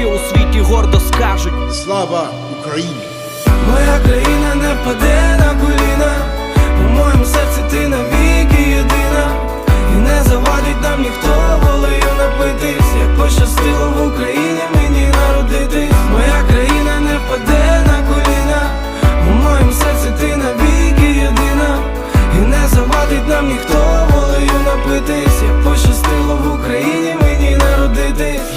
ще у світі гордо скажуть. Слава Україні! Моя країна не впаде на коліна, у моєму серці ти навіки єдина, і не завадить нам ніхто волею напитись, як пощастило в Україні мені народитись. Моя країна не впаде на коліна, у моєму серці ти навіки єдина, і не завадить нам ніхто волею напитись,